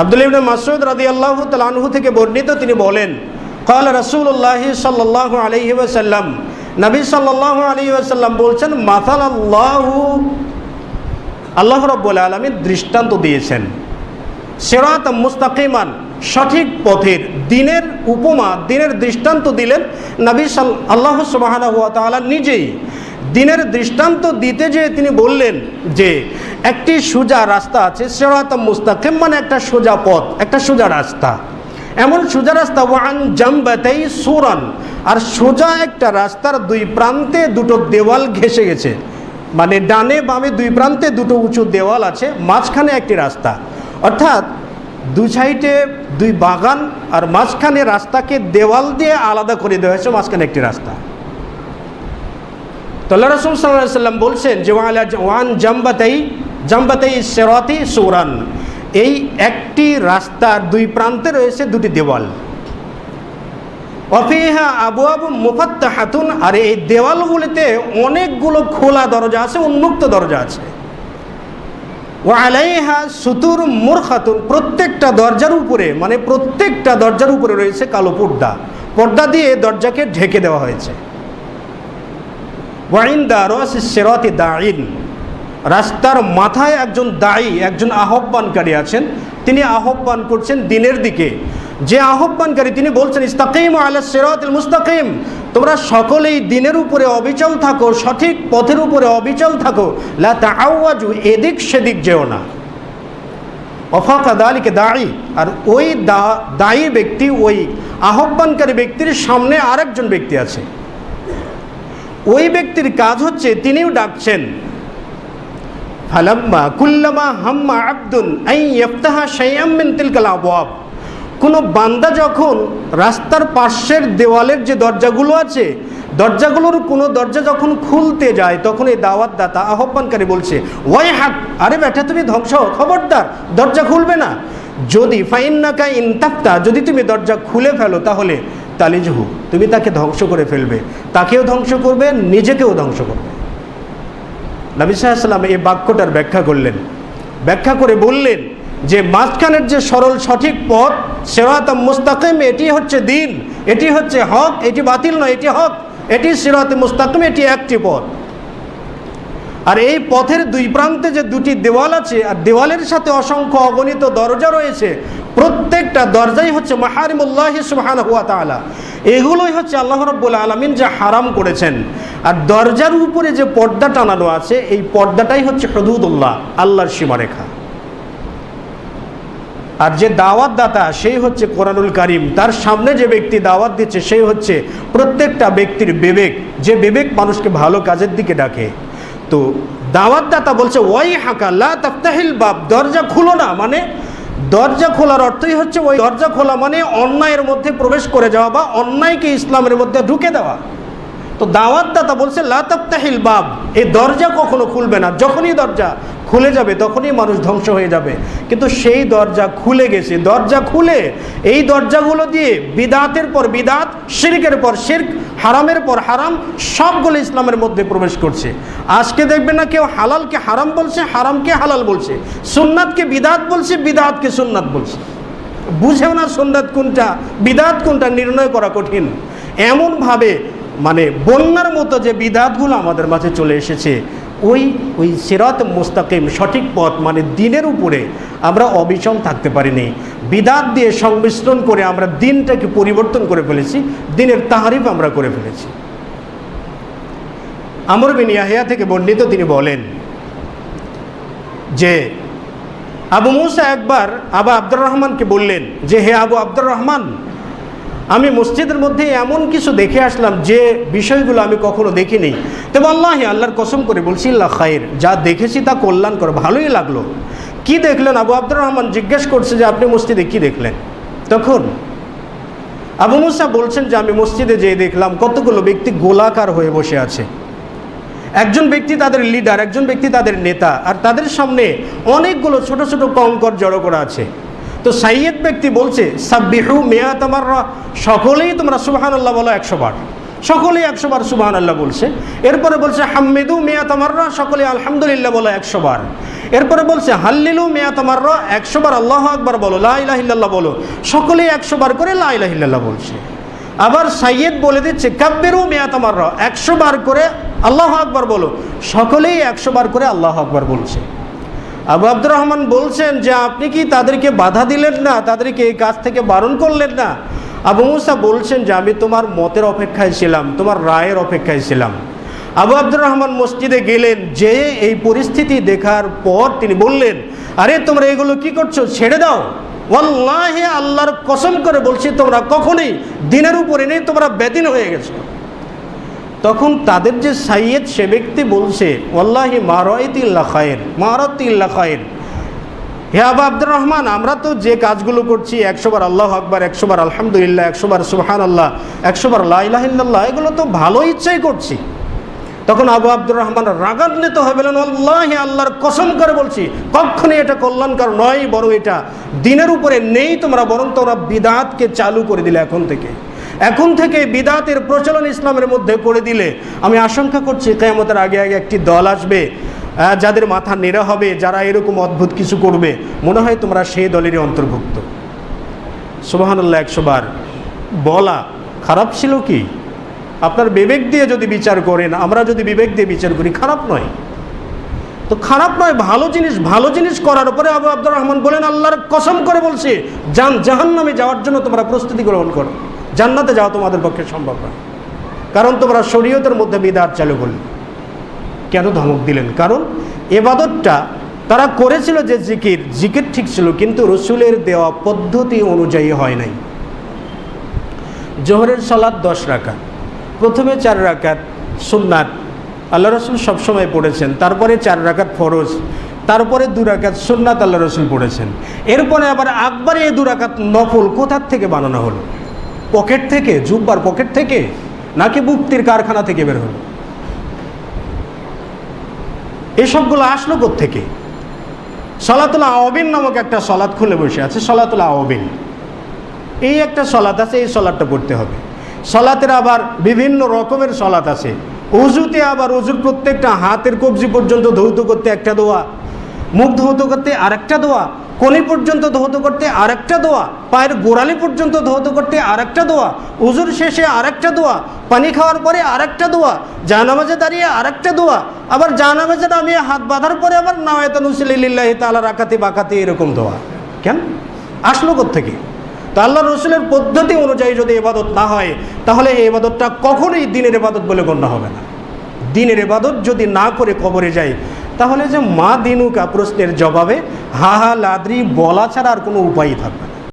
আব্দুল ইবনে মাসুদ রাদি আল্লাহ তালানহু থেকে বর্ণিত তিনি বলেন কাল রসুল্লাহ সাল্লাহ আলহি ওসাল্লাম নবী সাল্লাহ আলহি ওসাল্লাম বলছেন মাথাল আল্লাহ আল্লাহ রব্বুল আলমী দৃষ্টান্ত দিয়েছেন। সেরাত মুস্তাকিমান, সঠিক পথের, দিনের উপমা, দিনের দৃষ্টান্ত দিলেন নবী সাল, আল্লাহ সুবাহ নিজেই। দিনের দৃষ্টান্ত দিতে যে তিনি বললেন যে একটি সোজা রাস্তা আছে, সেরাত মুস্তাকিম মানে একটা সোজা পথ, একটা সোজা রাস্তা। এমন সোজা রাস্তা, ওয়ান জাম্বাতাই সুরান। আর সোজা একটা রাস্তার দুই প্রান্তে দুটো দেওয়াল ঘেসে গেছে। মানে ডানে বামে দুই প্রান্তে দুটো উঁচু দেওয়াল আছে, মাঝখানে একটি রাস্তা। অর্থাৎ দু সাইডে দুই বাগান, আর মাঝখানে রাস্তাকে দেওয়াল দিয়ে আলাদা করে দেওয়া হয়েছে, মাঝখানে একটি রাস্তা। তোল্লা রসুল সাল্লাহ সাল্লাম বলছেন যে ওয়ান জাম্বাতাই জাম্বাতাই সেরাতি সৌরান। এই একটি রাস্তার দুই প্রান্তে রয়েছে দুটি দেওয়াল। অফিহা আবু আবু মুফাত্তা হাতুন আর এই দেওয়ালগুলিতে অনেকগুলো খোলা দরজা আছে, উন্মুক্ত দরজা আছে। ও আলাইহা সুতুর মোর খাতুন প্রত্যেকটা দরজার উপরে মানে প্রত্যেকটা দরজার উপরে রয়েছে কালো পর্দা। পর্দা দিয়ে দরজাকে ঢেকে দেওয়া হয়েছে। ওয়াইন দা রস সেরতি দাইন রাস্তার মাথায় একজন দায়ী একজন আহ্বানকারী আছেন। তিনি আহ্বান করছেন দিনের দিকে। যে আহ্বানকারী, তিনি বলছেন, ইস্তাকিম আলা সেরাত মুস্তাকিম। তোমরা সকলেই দিনের উপরে অবিচল থাকো, সঠিক পথের উপরে অবিচল থাকো। লা তাআওয়াজু, এদিক সেদিক যেও না। অফাকা দালিকে দায়ী আর ওই দা দায়ী ব্যক্তি, ওই আহ্বানকারী ব্যক্তির সামনে আরেকজন ব্যক্তি আছে। ওই ব্যক্তির কাজ হচ্ছে তিনিও ডাকছেন। ফালাম্মা কুল্লামা হাম্মা আব্দুন আই ইফতাহা শাইয়াম মিন তিলকাল আবওয়াব। কোনো বান্দা যখন রাস্তার পাশের দেওয়ালের যে দরজাগুলো আছে, দরজাগুলোর কোনো দরজা যখন খুলতে যায়, তখন এই দাওয়াত দাতা আহ্বানকারী বলছে, ওয়াই হাক আরে ব্যাটা তুমি ধ্বংস, খবরদার, দরজা খুলবে না। যদি ফাইন্নাকা ইনতাক্তা যদি তুমি দরজা খুলে ফেলো তাহলে তালিজহু তুমি তাকে ধ্বংস করে ফেলবে। তাকেও ধ্বংস করবে, নিজেকেও ধ্বংস করবে। নবী সাল্লাম এই বাক্যটার ব্যাখ্যা করলেন। ব্যাখ্যা করে বললেন যে, মাঝখানের যে সরল সঠিক পথ, সেরাত মুস্তাকিম, এটি হচ্ছে দিন, এটি হচ্ছে হক, এটি বাতিল নয়, এটি হক। এটি সিরাত মুস্তাকিম, এটি একটি পথ। আর এই পথের দুই প্রান্তে যে দুটি দেওয়াল আছে, আর দেওয়ালের সাথে অসংখ্য অগণিত দরজা রয়েছে, প্রত্যেকটা দরজাই হচ্ছে মাহারিমুল্লাহ সুবহান হুয়া তালা এগুলোই হচ্ছে আল্লাহ রব্বুল আলমিন যা হারাম করেছেন। আর দরজার উপরে যে পর্দা টানানো আছে, এই পর্দাটাই হচ্ছে হদুদুল্লাহ, আল্লাহর সীমারেখা। আর যে দাওয়াত দাতা সেই হচ্ছে কোরআনুল কারিম। তার সামনে যে ব্যক্তি দাওয়াত দিচ্ছে, সেই হচ্ছে প্রত্যেকটা ব্যক্তির বিবেক। যে বিবেক মানুষকে ভালো কাজের দিকে ডাকে। তো দাওয়াত দাতা বলছে ওয়াই হাকাল্লা তাফতাহিল বাপ দরজা খুলো না। মানে দরজা খোলার অর্থই হচ্ছে ওই দরজা খোলা মানে অন্যায়ের মধ্যে প্রবেশ করে যাওয়া বা অন্যায়কে ইসলামের মধ্যে ঢুকে দেওয়া। তো দাওয়াত দাতা বলছে লাতাপ্তাহিল বাব এই দরজা কখনো খুলবে না। যখনই দরজা খুলে যাবে, তখনই মানুষ ধ্বংস হয়ে যাবে। কিন্তু সেই দরজা খুলে গেছে। দরজা খুলে এই দরজাগুলো দিয়ে বিদাতের পর বিদাত, শিরকের পর শির্ক, হারামের পর হারাম, সবগুলো ইসলামের মধ্যে প্রবেশ করছে। আজকে দেখবে না কেউ হালালকে হারাম বলছে, হারামকে হালাল বলছে। সুন্নাতকে বিদাত বলছে, বিদাতকে সুন্নাত বলছে। বুঝেও না সুন্নাত কোনটা, বিদাত কোনটা, নির্ণয় করা কঠিন। এমনভাবে মানে বন্যার মতো যে বিদাতগুলো আমাদের মাঝে চলে এসেছে ওই ওই সিরাত মোস্তাকিম সঠিক পথ মানে দিনের উপরে আমরা অবিচল থাকতে পারিনি। বিদাত দিয়ে সংমিশ্রণ করে আমরা দিনটাকে পরিবর্তন করে ফেলেছি, দিনের তাহারিফ আমরা করে ফেলেছি। আমর বিন ইয়াহিয়া থেকে বর্ণিত তিনি বলেন যে, আবু মুসা একবার আবু আব্দুর রহমানকে বললেন যে, হে আবু আব্দুর রহমান আমি মসজিদের মধ্যে এমন কিছু দেখে আসলাম যে বিষয়গুলো আমি কখনো দেখিনি। তবে আল্লাহ আল্লাহর কসম করে বলছি আল্লাহ খায়ের যা দেখেছি তা কল্যাণ করে ভালোই লাগল। কি দেখলেন? আবু আব্দুর রহমান জিজ্ঞেস করছে যে, আপনি মসজিদে কি দেখলেন? তখন আবু মুসা বলছেন যে, আমি মসজিদে যেয়ে দেখলাম কতগুলো ব্যক্তি গোলাকার হয়ে বসে আছে। একজন ব্যক্তি তাদের লিডার একজন ব্যক্তি তাদের নেতা, আর তাদের সামনে অনেকগুলো ছোট ছোট কঙ্কর জড়ো করা আছে। তো সাইয়েদ ব্যক্তি বলছে, সাব্বিহু তোমার সকলেই তোমরা সুবাহান আল্লাহ বলো একশো বার সকলেই একশো বার সুবাহ আল্লাহ বলছে। এরপরে বলছে, হাম্মিদু তামাররা সকলে আলহামদুলিল্লাহ বলো একশো বার এরপরে বলছে, হাল্লিলু মিয়া তামাররা একশো বার আল্লাহ আকবার বলো লাইলাহিল্লাহ বলো। সকলেই একশো বার করে লাইলাহিল্লাহ বলছে। আবার সাইয়েদ বলে দিচ্ছে কাব্যেরও মেয়াত আমার একশো বার করে আল্লাহ আকবার বলো। সকলেই একশো বার করে আল্লাহ আকবার বলছে। আবু আব্দুর রহমান বলছেন যে আপনি কি তাদেরকে বাধা দিলেন না? তাদেরকে এই কাজ থেকে বারণ করলেন না? আবু মুসা বলছেন যে আমি তোমার মতের অপেক্ষায় ছিলাম, তোমার রায়ের অপেক্ষায় ছিলাম। আবু আব্দুর রহমান মসজিদে গেলেন যে এই পরিস্থিতি দেখার পর তিনি বললেন, আরে, তোমরা এগুলো কি করছ? ছেড়ে দাও। ওয়াল্লাহি আল্লাহর কসম করে বলছি, তোমরা কখনোই দিনের উপরে নেই তোমরা বেদিন হয়ে গেছো। তখন তাদের যে সাইয়েদ, সে ব্যক্তি বলছে, ওয়াল্লাহি মারাইতিল্লা খায়ের মারাতিল্লা খায়ের হে আবা আব্দুর রহমান, আমরা তো যে কাজগুলো করছি একশোবার আল্লাহ আকবার একশোবার আলহামদুলিল্লাহ একশোবার সুবহান আল্লাহ একশোবার লাইলাহিল্লাহ এগুলো তো ভালো ইচ্ছাই করছি। তখন আবু আব্দুর রহমান রাগান্বিত হয়ে বলেন আল্লাহ আল্লাহর কসম করে বলছি, কখনই এটা কল্যাণকার নয় বড় এটা দিনের উপরে নেই, তোমরা বরং তোমরা বিদাতকে চালু করে দিলে এখন থেকে। এখন থেকে বিদাতের প্রচলন ইসলামের মধ্যে করে দিলে আমি আশঙ্কা করছি কেয়ামতের আগে আগে একটি দল আসবে যাদের মাথা নেড়া হবে, যারা এরকম অদ্ভুত কিছু করবে। মনে হয় তোমরা সেই দলেরই অন্তর্ভুক্ত। সুবাহান্লাহ একশো বার। বলা খারাপ ছিল কি? আপনার বিবেক দিয়ে যদি বিচার করেন, আমরা যদি বিবেক দিয়ে বিচার করি, খারাপ নয়। তো খারাপ নয়, ভালো জিনিস ভালো জিনিস করার উপরে আবু আব্দুর রহমান বলেন, আল্লাহর কসম করে বলছে জান জাহান নামে যাওয়ার জন্য তোমরা প্রস্তুতি গ্রহণ করো। জান্নাতে যাওয়া তোমাদের পক্ষে সম্ভব নয় কারণ তোমরা শরীয়তের মধ্যে বিদাত চালু করলে। কেন ধমক দিলেন? কারণ এবাদতটা তারা করেছিল যে জিকির জিকির ঠিক ছিল, কিন্তু রসুলের দেওয়া পদ্ধতি অনুযায়ী হয় নাই। জোহরের সালাদ দশ রাকাত, প্রথমে চার রাকাত সুন্নাত। আল্লাহ রসুল সবসময় পড়েছেন, তারপরে চার রাকাত ফরজ, তারপরে দু রাকাত সুন্নাত আল্লাহ রসুল পড়েছেন। এরপরে আবার আকবারে দু রাকাত নফল কোথার থেকে বানানো হলো? পকেট থেকে, জুব্বার পকেট থেকে, নাকি মুক্তির কারখানা থেকে বের হলো? এসবগুলো আসলো থেকে সলাতুল আওবিন নামক একটা সলাৎ খুলে বসে আছে, সলাতুল আওবিন এই একটা সলাৎ আছে, এই সলাদটা পড়তে হবে। সলাতের আবার বিভিন্ন রকমের সলাৎ আছে। উজুতে আবার উজুর প্রত্যেকটা হাতের কবজি পর্যন্ত ধৌত করতে একটা দোয়া মুখ ধৌত করতে আরেকটা দোয়া কলি পর্যন্ত ধৌত করতে আরেকটা দোয়া, পায়ের গোড়ালি পর্যন্ত ধৌত করতে আরেকটা দোয়া, উজুর শেষে আরেকটা দোয়া, পানি খাওয়ার পরে আরেকটা দোয়া জানামাজে দাঁড়িয়ে আরেকটা দোয়া, আবার জানামাজে নামিয়ে হাত বাঁধার পরে আবার নাওয়ায়তানুসিল্লাহি তালা রাখাতে বাকাতে এরকম দোয়া। কেন? আসলো থেকে তো আল্লাহ রসুলের পদ্ধতি অনুযায়ী যদি এবাদত না হয়, তাহলে এই এবাদতটা কখনোই দিনের এবাদত বলে গণ্য হবে না। দিনের এবাদত যদি না করে কবরে যায় তাহলে যে মা দিনুকা প্রশ্নের জবাবে, হা হা লাদ্রি বলা ছাড়া আর কোনো উপায়ই থাকবে।